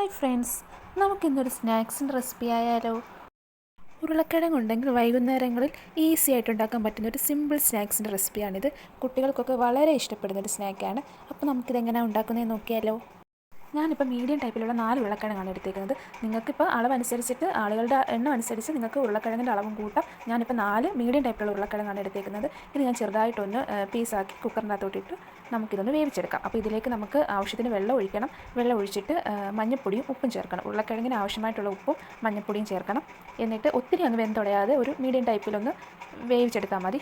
Hi friends നമുക്കിന്നൊരു സ്നാക്സിന്റെ recipe ആയാലോ. ഉരുളക്കിഴങ്ങ് ഉണ്ടെങ്കിൽ വൈകുന്നേരങ്ങളിൽ ഈസി ആയിട്ട് ഉണ്ടാക്കാൻ പറ്റുന്ന ഒരു സിമ്പിൾ സ്നാക്സിന്റെ റെസിപ്പിയാണിത് കുട്ടികൾക്കൊക്കെ വളരെ ഇഷ്ടപ്പെടുന്ന ഒരു സ്നാക്കാണ് അപ്പോൾ നമുക്കിതെങ്ങനെ ഉണ്ടാക്കുന്നതെന്ന് നോക്കിയാലോ. ഞാനിപ്പോൾ മീഡിയം ടൈപ്പിലുള്ള നാല് ഉരുളക്കിഴങ്ങാണ് എടുത്തേക്കുന്നത്. നിങ്ങൾക്കിപ്പോൾ അളവനുസരിച്ചിട്ട് ആളുകളുടെ എണ്ണം അനുസരിച്ച് നിങ്ങൾക്ക് ഉരുളക്കിഴങ്ങിന്റെ അളവും കൂട്ടാം. ഞാനിപ്പോൾ നാല് മീഡിയം ടൈപ്പിലുള്ള ഉരുളക്കിഴങ്ങാണ് എടുത്തേക്കുന്നത്. ഇത് ഞാൻ ചെറുതായിട്ടൊന്ന് പീസാക്കി കുക്കറിനകത്തോട്ടിട്ട് നമുക്കിതൊന്ന് വേവിച്ചെടുക്കാം. അപ്പോൾ ഇതിലേക്ക് നമുക്ക് ആവശ്യത്തിന് വെള്ളം ഒഴിക്കണം. വെള്ളം ഒഴിച്ചിട്ട് മഞ്ഞൾപ്പൊടിയും ഉപ്പും ചേർക്കണം. ഉരുളക്കിഴങ്ങിന് ആവശ്യമായിട്ടുള്ള ഉപ്പും മഞ്ഞൾപ്പൊടിയും ചേർക്കണം. എന്നിട്ട് ഒത്തിരി അങ്ങ് വെന്തുടയാതെ ഒരു മീഡിയം ടൈപ്പിലൊന്ന് വേവിച്ചെടുത്താൽ മതി.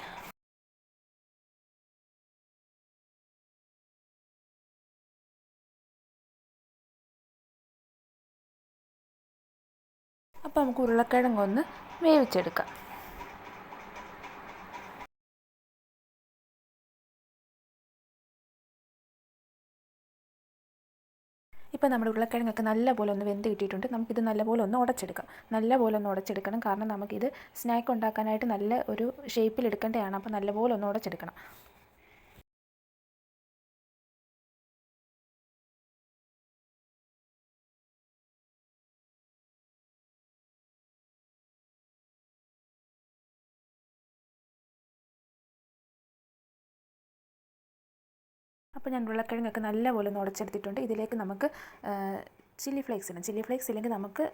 അപ്പോൾ നമുക്ക് ഉരുളക്കിഴങ്ങ് ഒന്ന് വേവിച്ചെടുക്കാം. ഇപ്പോൾ നമ്മുടെ ഉരുളക്കിഴങ്ങൊക്കെ നല്ലപോലെ ഒന്ന് വെന്ത് കിട്ടിയിട്ടുണ്ട്. നമുക്കിത് നല്ലപോലെ ഒന്ന് ഉടച്ചെടുക്കാം. നല്ലപോലെ ഒന്ന് ഉടച്ചെടുക്കണം. കാരണം നമുക്കിത് സ്നാക്ക് ഉണ്ടാക്കാനായിട്ട് നല്ല ഒരു ഷേപ്പിൽ എടുക്കേണ്ടതാണ്. അപ്പോൾ നല്ലപോലെ ഒന്ന് ഉടച്ചെടുക്കണം. അപ്പോൾ ഞാൻ ഉരുളക്കിഴങ്ങൊക്കെ നല്ലപോലെ ഒന്ന് ഉടച്ചെടുത്തിട്ടുണ്ട് ഇതിലേക്ക് നമുക്ക് ചില്ലി ഫ്ലേക്സ് ഇടാം. ചില്ലി ഫ്ലേക്സ് ഇല്ലെങ്കിൽ നമുക്ക്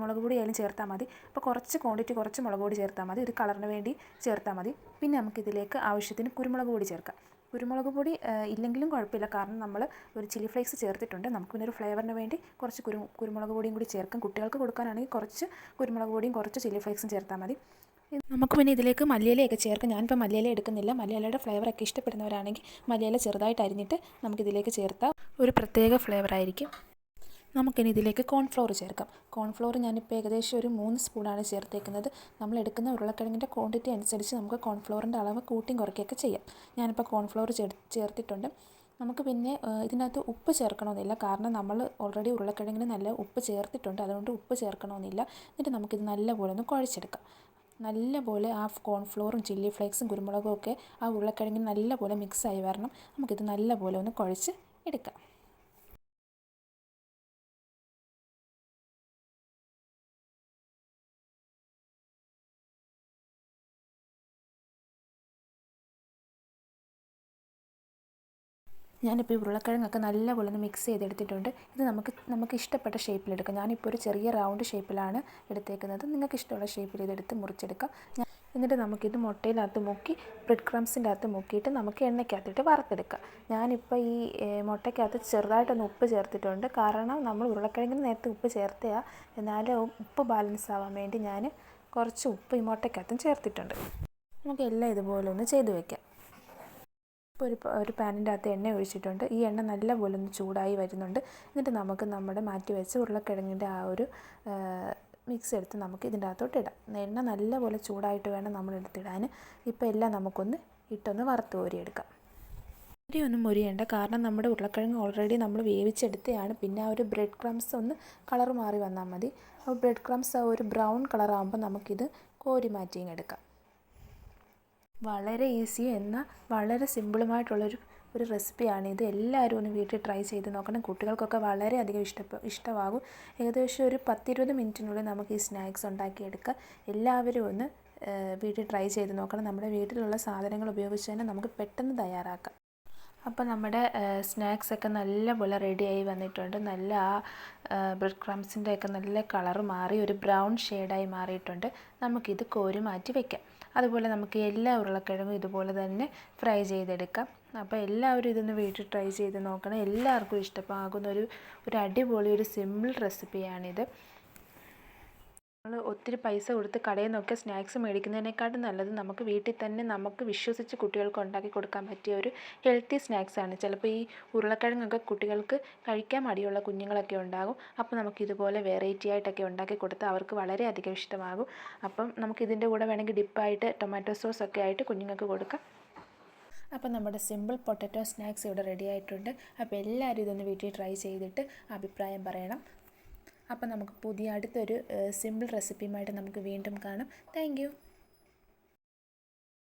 മുളക് പൊടി ആയാലും ചേർത്താൽ മതി. അപ്പോൾ കുറച്ച് ക്വാണ്ടിറ്റി കുറച്ച് മുളക് പൊടി ചേർത്താൽ മതി. ഒരു കളറിന് വേണ്ടി ചേർത്താൽ മതി. പിന്നെ നമുക്കിതിലേക്ക് ആവശ്യത്തിന് കുരുമുളക് പൊടി ചേർക്കാം. കുരുമുളക് പൊടി ഇല്ലെങ്കിലും കുഴപ്പമില്ല. കാരണം നമ്മൾ ഒരു ചില്ലി ഫ്ലേക്സ് ചേർത്തിട്ടുണ്ട്. നമുക്ക് പിന്നെ ഒരു ഫ്ലേവറിന് വേണ്ടി കുറച്ച് കുരു കുരുമുളക് പൊടിയും കൂടി ചേർക്കാം. കുട്ടികൾക്ക് കൊടുക്കാനാണെങ്കിൽ കുറച്ച് കുരുമുളക് പൊടിയും കുറച്ച് ചില്ലി ഫ്ലേക്സും ചേർത്താൽ മതി. നമുക്ക് പിന്നെ ഇതിലേക്ക് മല്ലിയിലയൊക്കെ ചേർക്കാം. ഞാനിപ്പോൾ മല്ലിയില എടുക്കുന്നില്ല. മല്ലിയിലയുടെ ഫ്ലേവറൊക്കെ ഇഷ്ടപ്പെടുന്നവരാണെങ്കിൽ മല്ലിയില ചെറുതായിട്ട് അരിഞ്ഞിട്ട് നമുക്കിതിലേക്ക് ചേർത്താൽ ഒരു പ്രത്യേക ഫ്ലേവറായിരിക്കും നമുക്കിനി ഇതിലേക്ക് കോൺഫ്ലോർ ചേർക്കാം. കോൺഫ്ലോർ ഞാനിപ്പോൾ ഏകദേശം ഒരു മൂന്ന് സ്പൂണാണ് ചേർത്തേക്കുന്നത്. നമ്മൾ എടുക്കുന്ന ഉരുളക്കിഴങ്ങിന്റെ ക്വാണ്ടിറ്റി അനുസരിച്ച് നമുക്ക് കോൺഫ്ലോറിന്റെ അളവ് കൂട്ടിയും കുറയ്ക്കുകയൊക്കെ ചെയ്യാം. ഞാനിപ്പോൾ കോൺഫ്ലോർ ചേർത്തിട്ടുണ്ട്. നമുക്ക് പിന്നെ ഇതിനകത്ത് ഉപ്പ് ചേർക്കണമെന്നില്ല. കാരണം നമ്മൾ ഓൾറെഡി ഉരുളക്കിഴങ്ങിന് നല്ല ഉപ്പ് ചേർത്തിട്ടുണ്ട്. അതുകൊണ്ട് ഉപ്പ് ചേർക്കണമെന്നില്ല. എന്നിട്ട് നമുക്കിത് നല്ലപോലെ ഒന്ന് കുഴച്ചെടുക്കാം. നല്ലപോലെ ആ കോൺഫ്ലോറും ചില്ലി ഫ്ലേക്സും കുരുമുളകും ഒക്കെ ആ ഉരുളക്കിഴങ്ങിന് നല്ലപോലെ മിക്സായി വരണം. നമുക്കിത് നല്ലപോലെ ഒന്ന് കുഴച്ച് എടുക്കാം. ഞാനിപ്പോൾ ഈ ഉരുളക്കിഴങ്ങൊക്കെ നല്ലപോലെ ഒന്ന് മിക്സ് ചെയ്തെടുത്തിട്ടുണ്ട്. ഇത് നമുക്ക് നമുക്ക് ഇഷ്ടപ്പെട്ട ഷേപ്പിലെടുക്കാം ഞാനിപ്പോൾ ഒരു ചെറിയ റൗണ്ട് ഷേപ്പിലാണ് എടുത്തേക്കുന്നത്. നിങ്ങൾക്ക് ഇഷ്ടമുള്ള ഷേപ്പിൽ ഇതെടുത്ത് മുറിച്ചെടുക്കാം. എന്നിട്ട് നമുക്കിത് മുട്ടയിനകത്ത് മുക്കി ബ്രെഡ് ക്രംസിന്റെ അകത്ത് മുക്കിയിട്ട് നമുക്ക് എണ്ണയ്ക്കകത്തിട്ട് വറുത്തെടുക്കാം. ഞാനിപ്പോൾ ഈ മുട്ടയ്ക്കകത്ത് ചെറുതായിട്ടൊന്ന് ഉപ്പ് ചേർത്തിട്ടുണ്ട്. കാരണം നമ്മൾ ഉരുളക്കിഴങ്ങിന് നേരത്തെ ഉപ്പ് ചേർത്തയാ. എന്നാലും ഉപ്പ് ബാലൻസ് ആവാൻ വേണ്ടി ഞാൻ കുറച്ച് ഉപ്പ് ഈ മുട്ടയ്ക്കകത്തും ചേർത്തിട്ടുണ്ട്. നമുക്ക് എല്ലാം ഇതുപോലെ ഒന്ന് ചെയ്തു വയ്ക്കാം ഇപ്പോൾ ഒരു ഒരു പാനിന്റെ അകത്ത് എണ്ണ ഒഴിച്ചിട്ടുണ്ട്. ഈ എണ്ണ നല്ലപോലെ ഒന്ന് ചൂടായി വരുന്നുണ്ട്. എന്നിട്ട് നമുക്ക് നമ്മുടെ മാറ്റി വെച്ച ഉരുളക്കിഴങ്ങിന്റെ ആ ഒരു മിക്സ് എടുത്ത് നമുക്ക് ഇതിന്റെ അകത്തോട്ട് ഇടാം. എണ്ണ നല്ലപോലെ ചൂടായിട്ട് വേണം നമ്മൾ എടുത്തിടാൻ. ഇപ്പോൾ എല്ലാം നമുക്കൊന്ന് ഇട്ടൊന്ന് വറുത്ത് കോരിയെടുക്കാം. ഒന്നും മുരിയേണ്ട. കാരണം നമ്മുടെ ഉരുളക്കിഴങ്ങ് ഓൾറെഡി നമ്മൾ വേവിച്ചെടുത്തതാണ് പിന്നെ ആ ഒരു ബ്രെഡ് ക്രംസ് ഒന്ന് കളർ മാറി വന്നാൽ മതി. അപ്പോൾ ബ്രെഡ് ക്രംസ് ആ ഒരു ബ്രൗൺ കളറാകുമ്പോൾ നമുക്കിത് കോരി മാറ്റിയും എടുക്കാം. വളരെ ഈസി എന്ന വളരെ സിമ്പിളുമായിട്ടുള്ളൊരു ഒരു റെസിപ്പിയാണ് ഇത്. എല്ലാവരും ഒന്ന് വീട്ടിൽ ട്രൈ ചെയ്ത് നോക്കണം. കുട്ടികൾക്കൊക്കെ വളരെയധികം ഇഷ്ടപ്പെ ഇഷ്ടമാകും. ഏകദേശം ഒരു പത്തിരുപത് മിനിറ്റിനുള്ളിൽ നമുക്ക് ഈ സ്നാക്സ് ഉണ്ടാക്കിയെടുക്കാം. എല്ലാവരും ഒന്ന് വീട്ടിൽ ട്രൈ ചെയ്ത് നോക്കണം. നമ്മുടെ വീട്ടിലുള്ള സാധനങ്ങൾ ഉപയോഗിച്ച് തന്നെ നമുക്ക് പെട്ടെന്ന് തയ്യാറാക്കാം. അപ്പോൾ നമ്മുടെ സ്നാക്സ് ഒക്കെ നല്ലപോലെ റെഡിയായി വന്നിട്ടുണ്ട്. നല്ല ആ ബ്രെഡ് ക്രംസിന്റെ ഒക്കെ നല്ല കളർ മാറി ഒരു ബ്രൗൺ ഷെയ്ഡായി മാറിയിട്ടുണ്ട്. നമുക്കിത് കോരി മാറ്റി വയ്ക്കാം അതുപോലെ നമുക്ക് എല്ലാ ഉരുളക്കിഴങ്ങും ഇതുപോലെ തന്നെ ഫ്രൈ ചെയ്തെടുക്കാം. അപ്പോൾ എല്ലാവരും ഇതൊന്ന് വീട്ടിൽ ട്രൈ ചെയ്ത് നോക്കണം. എല്ലാവർക്കും ഇഷ്ടമാകുന്ന ഒരു ഒരു അടിപൊളി ഒരു സിമ്പിൾ റെസിപ്പിയാണിത് നമ്മൾ ഒത്തിരി പൈസ കൊടുത്ത് കടയിൽ നിന്നൊക്കെ സ്നാക്സ് മേടിക്കുന്നതിനേക്കാട്ടും നല്ലത് നമുക്ക് വീട്ടിൽ തന്നെ നമുക്ക് വിശ്വസിച്ച് കുട്ടികൾക്ക് ഉണ്ടാക്കി കൊടുക്കാൻ പറ്റിയ ഒരു ഹെൽത്തി സ്നാക്സാണ് ചിലപ്പോൾ ഈ ഉരുളക്കിഴങ്ങൊക്കെ കുട്ടികൾക്ക് കഴിക്കാൻ മടിയുള്ള കുഞ്ഞുങ്ങളൊക്കെ ഉണ്ടാകും. അപ്പോൾ നമുക്ക് ഇതുപോലെ വെറൈറ്റി ആയിട്ടൊക്കെ ഉണ്ടാക്കി കൊടുത്താൽ അവർക്ക് വളരെയധികം ഇഷ്ടമാകും. അപ്പം നമുക്ക് ഇതിന്റെ കൂടെ വേണമെങ്കിൽ ഡിപ്പായിട്ട് ടൊമാറ്റോ സോസ് ഒക്കെ ആയിട്ട് കുഞ്ഞുങ്ങൾക്ക് കൊടുക്കാം. അപ്പോൾ നമ്മുടെ സിമ്പിൾ പൊട്ടറ്റോ സ്നാക്സ് ഇവിടെ റെഡി ആയിട്ടുണ്ട്. അപ്പോൾ എല്ലാവരും ഇതൊന്ന് വീട്ടിൽ ട്രൈ ചെയ്തിട്ട് അഭിപ്രായം പറയണം. അപ്പോൾ നമുക്ക് പുതിയ അടുത്തൊരു സിമ്പിൾ റെസിപ്പിയുമായിട്ട് നമുക്ക് വീണ്ടും കാണാം. താങ്ക്